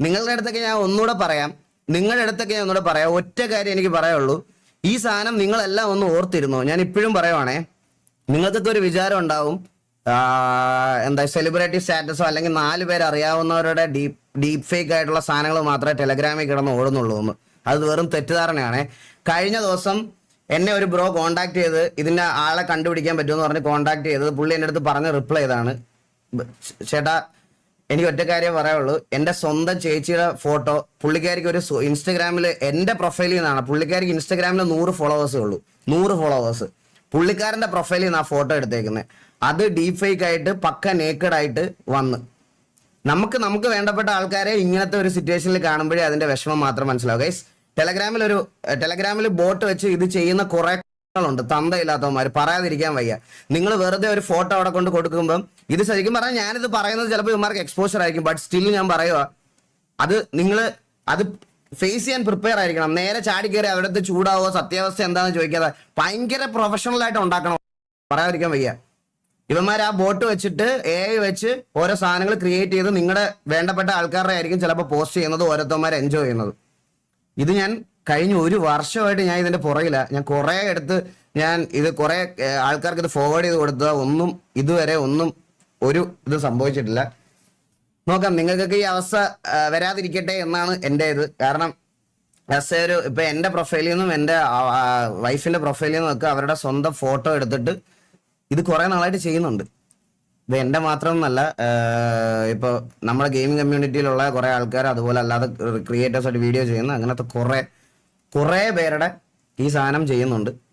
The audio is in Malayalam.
നിങ്ങളുടെ അടുത്തൊക്കെ ഞാൻ ഒന്നുകൂടെ പറയാം. നിങ്ങളുടെ അടുത്തൊക്കെ ഞാൻ ഒന്നുകൂടെ പറയാം. ഒറ്റ കാര്യം എനിക്ക് പറയുള്ളൂ ഈ സാധനം നിങ്ങളെല്ലാം ഒന്ന് ഓർത്തിരുന്നോ? ഞാൻ ഇപ്പോഴും പറയുവാണേ. നിങ്ങൾക്കൊക്കെ ഒരു വിചാരം ഉണ്ടാവും. എന്താ സെലിബ്രിറ്റി സ്റ്റാറ്റസോ അല്ലെങ്കിൽ നാല് പേര് അറിയാവുന്നവരുടെ ഡീപ് ഡീപ് ഫേക്ക് ആയിട്ടുള്ള സാധനങ്ങൾ മാത്രമേ ടെലഗ്രാമിൽ കിടന്ന് ഓടുന്നുള്ളൂ എന്ന്. അത് വെറും തെറ്റിദ്ധാരണയാണ്. കഴിഞ്ഞ ദിവസം എന്നെ ഒരു ബ്രോ കോണ്ടാക്ട് ചെയ്ത് ഇതിന്റെ ആളെ കണ്ടുപിടിക്കാൻ പറ്റുമെന്ന് പറഞ്ഞ് കോണ്ടാക്ട് ചെയ്തത് പുള്ളി എന്റെ അടുത്ത് പറഞ്ഞ് റിപ്ലൈ ചെയ്താണ്. ചേട്ടാ എനിക്ക് ഒറ്റ കാര്യം പറയാനുള്ളൂ. എന്റെ സ്വന്തം ചേച്ചിയുടെ ഫോട്ടോ പുള്ളിക്കാരിക്ക് ഒരു ഇൻസ്റ്റഗ്രാമിൽ എന്റെ പ്രൊഫൈലിൽ നിന്നാണ്. പുള്ളിക്കാരിക്ക് ഇൻസ്റ്റഗ്രാമിൽ നൂറ് ഫോളോവേഴ്സേ ഉള്ളൂ. നൂറ് ഫോളോവേഴ്സ് പുള്ളിക്കാരന്റെ പ്രൊഫൈലിൽ നിന്നാണ് ഫോട്ടോ എടുത്തേക്കുന്നത് അത് ഡീപ് ഫേക്ക് ആയിട്ട് പക്ക നേക്കഡ് ആയിട്ട് വന്ന്. നമുക്ക് നമുക്ക് വേണ്ടപ്പെട്ട ആൾക്കാരെ ഇങ്ങനത്തെ ഒരു സിറ്റുവേഷനിൽ കാണുമ്പോഴേ അതിന്റെ വിഷമം മാത്രം മനസ്സിലാവും. ഗൈസ് ടെലഗ്രാമിൽ ഒരു ടെലഗ്രാമിൽ ബോട്ട് വെച്ച് ഇത് ചെയ്യുന്ന കുറെ ഉണ്ട് തന്തയില്ലാത്തവന്മാർ പറയാതിരിക്കാൻ വയ്യ. നിങ്ങൾ വെറുതെ ഒരു ഫോട്ടോ അവിടെ കൊണ്ട് കൊടുക്കുമ്പം ഇത് ശരിക്കും പറഞ്ഞാൽ ഞാനിത് പറയുന്നത് ചിലപ്പോൾ ഇവന്മാർക്ക് എക്സ്പോഷർ ആയിരിക്കും ബട്ട് സ്റ്റിൽ ഞാൻ പറയുക അത് നിങ്ങൾ അത് ഫേസ് ചെയ്യാൻ പ്രിപ്പയർ ആയിരിക്കണം. നേരെ ചാടി കയറി അവിടുത്തെ ചൂടാവോ സത്യാവസ്ഥ എന്താണെന്ന് ചോദിക്കാതെ ഭയങ്കര പ്രൊഫഷണൽ ആയിട്ട് ഉണ്ടാക്കണം. പറയാതിരിക്കാൻ വയ്യ. ഇവന്മാർ ആ ബോട്ട് വെച്ചിട്ട് എ വെച്ച് ഓരോ സാധനങ്ങൾ ക്രിയേറ്റ് ചെയ്ത് നിങ്ങളുടെ വേണ്ടപ്പെട്ട ആൾക്കാരുടെ ആയിരിക്കും ചിലപ്പോൾ പോസ്റ്റ് ചെയ്യുന്നത് ഓരോരുത്തന്മാർ എൻജോയ് ചെയ്യുന്നത്. ഇത് ഞാൻ കഴിഞ്ഞ ഒരു വർഷമായിട്ട് ഞാൻ ഇതിന്റെ പുറകില. ഞാൻ കുറെ എടുത്ത് ഞാൻ ഇത് കുറെ ആൾക്കാർക്ക് ഇത് ഫോർവേഡ് ചെയ്ത് കൊടുത്ത ഒന്നും ഇതുവരെ ഒന്നും ഒരു ഇത് സംഭവിച്ചിട്ടില്ല. നോക്കാം നിങ്ങൾക്കൊക്കെ ഈ അവസ്ഥ വരാതിരിക്കട്ടെ എന്നാണ് എന്റെ ഇത് കാരണം എ ഒരു ഇപ്പൊ എന്റെ പ്രൊഫൈലിൽ നിന്നും എന്റെ വൈഫിന്റെ പ്രൊഫൈലിൽ നിന്നും ഒക്കെ അവരുടെ സ്വന്തം ഫോട്ടോ എടുത്തിട്ട് ഇത് കുറെ നാളായിട്ട് ചെയ്യുന്നുണ്ട്. ഇത് എന്റെ മാത്രമെന്നല്ല ഇപ്പൊ നമ്മുടെ ഗെയിമിംഗ് കമ്മ്യൂണിറ്റിയിലുള്ള കുറേ ആൾക്കാർ അതുപോലെ അല്ലാതെ ക്രിയേറ്റേഴ്സ് ആയിട്ട് വീഡിയോ ചെയ്യുന്ന അങ്ങനത്തെ കുറെ കുറെ പേരുടെ ഈ സാധനം ചെയ്യുന്നുണ്ട്.